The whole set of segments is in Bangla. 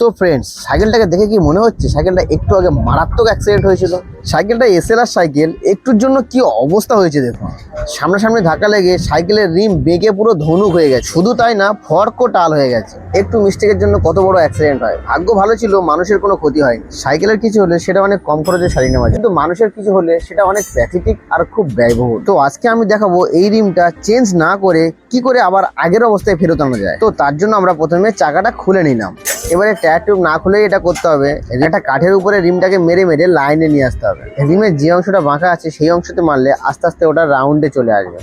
তো ফ্রেন্ডস সাইকেলটাকে দেখে কি মনে হচ্ছে? সাইকেলটা একটু আগে মারাত্মক অ্যাক্সিডেন্ট হয়েছিল। সাইকেলটা এসএলআর সাইকেল, একটুর জন্য কি অবস্থা হয়েছে দেখুন। সামনাসামনি ধাক্কা লেগে সাইকেলের রিম বেঁকে পুরো ধনুক হয়ে গেছে। শুধু তাই না ফর্কও টাল হয়ে গেছে। একটু মিস্টেকের জন্য কত বড় অ্যাক্সিডেন্ট হয়। ভাগ্য ভালো ছিল, মানুষের কোনো ক্ষতি হয়নি। সাইকেলের কিছু হলে সেটা অনেক কম খরচে সারিয়ে নেওয়া কিন্তু মানুষের কিছু হলে সেটা অনেক প্যাথেটিক আর খুব ব্যয়বহুল। তো আজকে আমি দেখাবো এই রিমটা চেঞ্জ না করে কি করে আবার আগের অবস্থায় ফেরত আনা যায়। তো তার জন্য আমরা প্রথমে চাকাটা খুলে নিলাম। এবারে টায়ার টিউব না খুলেই এটা করতে হবে। একটা কাঠের উপরে রিমটাকে মেরে মেরে লাইনে নিয়ে আসতে হবে। রিমের যে অংশটা বাঁকা আছে সেই অংশতে মারলে আস্তে আস্তে ওটা রাউন্ডে চলে আসবে।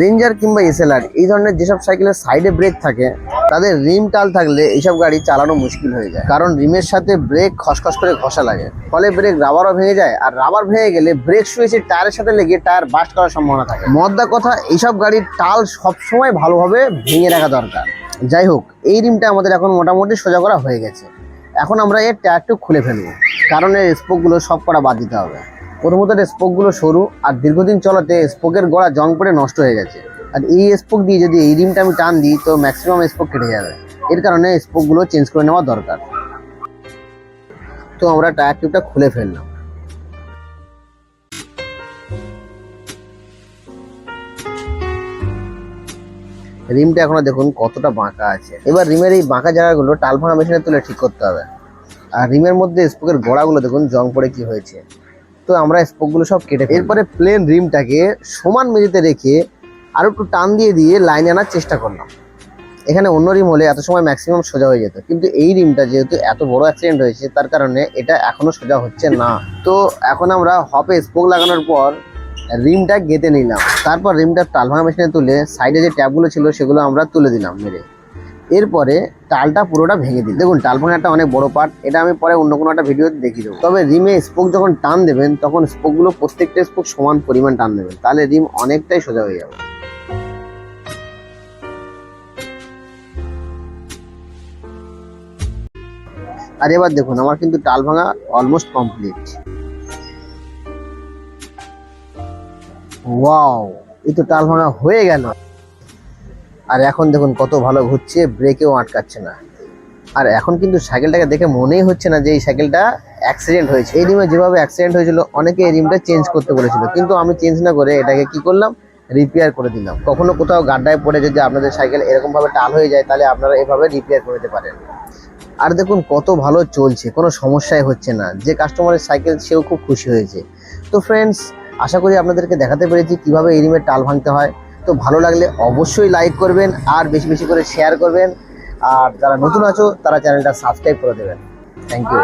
রেঞ্জার কিংবা এসএলআর এই ধরনের যেসব সাইকেলের সাইডে ব্রেক থাকে, তাদের রিম টাল থাকলে এইসব গাড়ি চালানো মুশকিল হয়ে যায়। কারণ রিমের সাথে ব্রেক খসখস করে ঘষা লাগে। ফলে ব্রেক রাবারও ভেঙে যায় আর রাবার ভেঙে গেলে ব্রেক সুইচের টায়ারের সাথে লেগে টায়ার বাস্ট করার সম্ভাবনা থাকে। মদ্দা কথা, এইসব গাড়ির টাল সবসময় ভালোভাবে ভেঙে রাখা দরকার। যাই হোক, এই রিমটা আমাদের এখন মোটামুটি সোজা করা হয়ে গেছে। এখন আমরা এর টায়ারটু খুলে ফেলব, কারণ এর স্পোকগুলো সব কটা বাদ দিতে হবে। প্রথমত এর স্পোকগুলো সরু, আর দীর্ঘদিন চলাতে স্পোকের গোড়া জং পড়ে নষ্ট হয়ে গেছে। আর এই স্পোক দিয়ে যদি এই রিমটা আমি টান দিই, তো ম্যাক্সিমাম স্পোক কেটে যাবে। এর কারণে স্পোকগুলো চেঞ্জ করে নেওয়া দরকার। তো আমরা টায়ার টিউবটা খুলে ফেললাম। রিমটা এখনও দেখুন কতটা বাঁকা আছে। এবার রিমের এই বাঁকা জায়গাগুলো টাল ভাঙা মেশিনে তুলে ঠিক করতে হবে। আর রিমের মধ্যে স্পোকের গোড়াগুলো দেখুন জং পড়ে কি হয়েছে। তো আমরা স্পোকগুলো সব কেটে এরপরে প্লেন রিমটাকে সমান মেঝেতে রেখে আরও একটু টান দিয়ে দিয়ে লাইনে আনার চেষ্টা করলাম। এখানে অন্য রিম হলে এত সময় ম্যাক্সিমাম সোজা হয়ে যেত। কিন্তু এই রিমটা যেহেতু এত বড় অ্যাক্সিডেন্ট হয়েছে, তার কারণে এটা এখনও সোজা হচ্ছে না। তো এখন আমরা হপে স্পোক লাগানোর পর রিমটা গেঁথে নিলাম। তারপর রিমটা টাল ভাঙা মেশিনে তুলে সাইডে যে ট্যাপগুলো ছিল সেগুলো আমরা তুলে দিলাম মেরে। এরপরে টালটা পুরোটা ভেঙে দিই দেখুন টাল ভাঙা একটা অনেক বড় পার্ট এটা আমি পরে অন্য কোনো একটা ভিডিওতে দেখিয়ে দেবো। তবে রিমে স্পোক যখন টান দেবেন, তখন স্পোকগুলো প্রত্যেকটা স্পোক সমান পরিমাণ টান দেবেন। তাহলে রিম অনেকটাই সোজা হয়ে যাবে। আর এবার দেখুন, আমার কিন্তু টাল ভাঙা অলমোস্ট কমপ্লিট ওয়াও এই তো টাল ভাঙা হয়ে গেল। আর এখন দেখুন কত ভালো ঘুরছে, ব্রেকেও আটকাচ্ছে না। আর এখন কিন্তু সাইকেলটাকে দেখে মনেই হচ্ছে না যে এই সাইকেলটা অ্যাক্সিডেন্ট হয়েছে। এই রিমে যেভাবে অ্যাক্সিডেন্ট হয়েছিল, অনেকে এই রিমটা চেঞ্জ করতে বলেছিল। কিন্তু আমি চেঞ্জ না করে এটাকে কি করলাম? রিপেয়ার করে দিলাম। কখনো কোথাও গাড্ডায় পড়ে যদি আপনাদের সাইকেল এরকমভাবে টাল হয়ে যায়, তাহলে আপনারা এভাবে রিপেয়ার করে দিতে পারেন। আর দেখুন কত ভালো চলছে, কোনো সমস্যাই হচ্ছে না। যে কাস্টমারের সাইকেল, সেও খুব খুশি হয়েছে। তো ফ্রেন্ডস আশা করি আপনাদেরকে দেখাতে পেরেছি কীভাবে এই রিমের টাল ভাঙতে হয়। তো ভালো লাগলে অবশ্যই লাইক করবেন আর বেশি বেশি করে শেয়ার করবেন। আর যারা নতুন আছো, তারা চ্যানেলটা সাবস্ক্রাইব করে দেবেন। Thank you